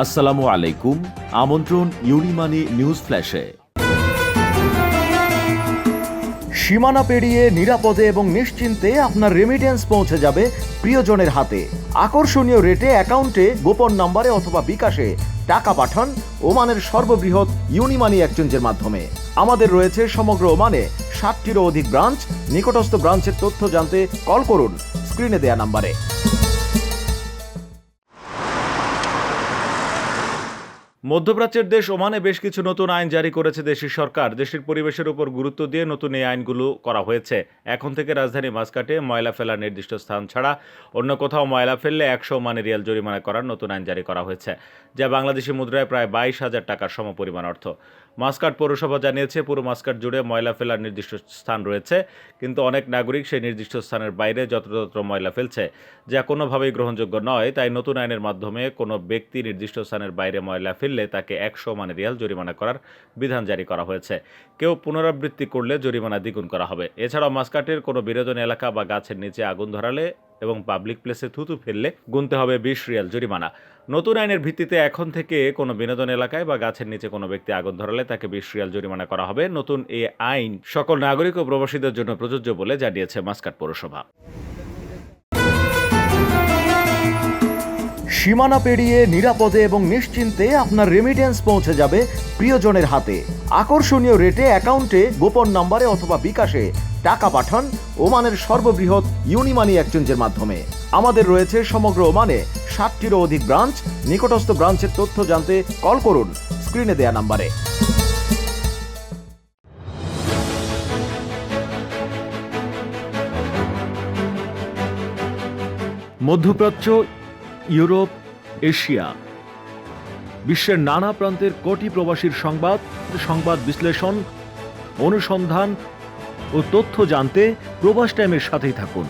আসসালামু আলাইকুম, আমন্ত্রণ ইউনিমানি নিউজ ফ্ল্যাশে। সীমানা পেরিয়ে নিরাপদে এবং নিশ্চিন্তে আপনার রেমিটেন্স পৌঁছে যাবে প্রিয়জনের হাতে। আকর্ষণীয় রেটে অ্যাকাউন্টে গোপন নম্বরে অথবা বিকাশে টাকা পাঠান ওমানের সর্ববৃহৎ ইউনিমানি এক্সচেঞ্জের মাধ্যমে। আমাদের রয়েছে সমগ্র ওমানে ষাটটিরও অধিক ব্রাঞ্চ নিকটস্থ ব্রাঞ্চের তথ্য জানতে কল করুন। স্ক্রিনে দেয়া নাম্বারে। মধ্যপ্রাচ্যের দেশ ওমানে বেশ কিছু নতুন আইন জারি করেছে দেশের সরকার। দেশের পরিবেশের উপর গুরুত্ব দিয়ে নতুন এই আইনগুলো করা হয়েছে। এখন থেকে রাজধানী মাসকাটে ময়লা ফেলার নির্দিষ্ট স্থান ছাড়া অন্য কোথাও ময়লা ফেললে একশো মানে রিয়াল জরিমানা করার নতুন আইন জারি করা হয়েছে, যা বাংলাদেশি মুদ্রায় প্রায় বাইশ হাজার টাকার সমপরিমাণ অর্থ। মাসকাট পৌরসভা জানিয়েছে, পুরো মাসকাট জুড়ে ময়লা ফেলার নির্দিষ্ট স্থান রয়েছে, কিন্তু অনেক নাগরিক সেই নির্দিষ্ট স্থানের বাইরে যত্রতত্র ময়লা ফেলছে, যা কোনোভাবেই গ্রহণযোগ্য নয়। তাই নতুন আইনের মাধ্যমে কোনো ব্যক্তি নির্দিষ্ট স্থানের বাইরে ময়লা ফেললে তাকে একশো মানে রিয়াল জরিমানা করার বিধান জারি করা হয়েছে। কেউ পুনরাবৃত্তি করলে জরিমানা দ্বিগুণ করা হবে। এছাড়াও মাস্কাটের কোনো বিনোদন এলাকা বা গাছের নিচে আগুন ধরালে এবং পাবলিক প্লেসে থুতু ফেললে গুনতে হবে বিশ রিয়াল জরিমানা। নতুন আইনের ভিত্তিতে এখন থেকে কোনো বিনোদন এলাকায় বা গাছের নিচে কোনো ব্যক্তি আগুন ধরালে তাকে বিশ রিয়াল জরিমানা করা হবে। নতুন এই আইন সকল নাগরিক ও প্রবাসীদের জন্য প্রযোজ্য বলে জানিয়েছে মাস্কাট পৌরসভা। সীমানা পেরিয়ে নিরাপদে এবং নিশ্চিন্তে আপনার রেমিটেন্স পৌঁছে যাবে প্রিয়জনের হাতে। আকর্ষণীয় রেটে অ্যাকাউন্টে গোপন নম্বরে অথবা বিকাশে টাকা পাঠান ওমানের সর্ববৃহৎ ইউনিমানি এক্সচেঞ্জের মাধ্যমে। আমাদের রয়েছে সমগ্র ওমানে ষাটটিরও অধিক ব্রাঞ্চ নিকটস্থ ব্রাঞ্চের তথ্য জানতে কল করুন। স্ক্রিনে দেয়া নাম্বারে। মধ্যপ্রাচ্য ইউরোপ, এশিয়া। বিশ্বের নানা প্রান্তের কোটি প্রবাসীর সংবাদ সংবাদ বিশ্লেষণ, অনুসন্ধান ও তথ্য জানতে প্রবাস টাইমের সাথেই থাকুন।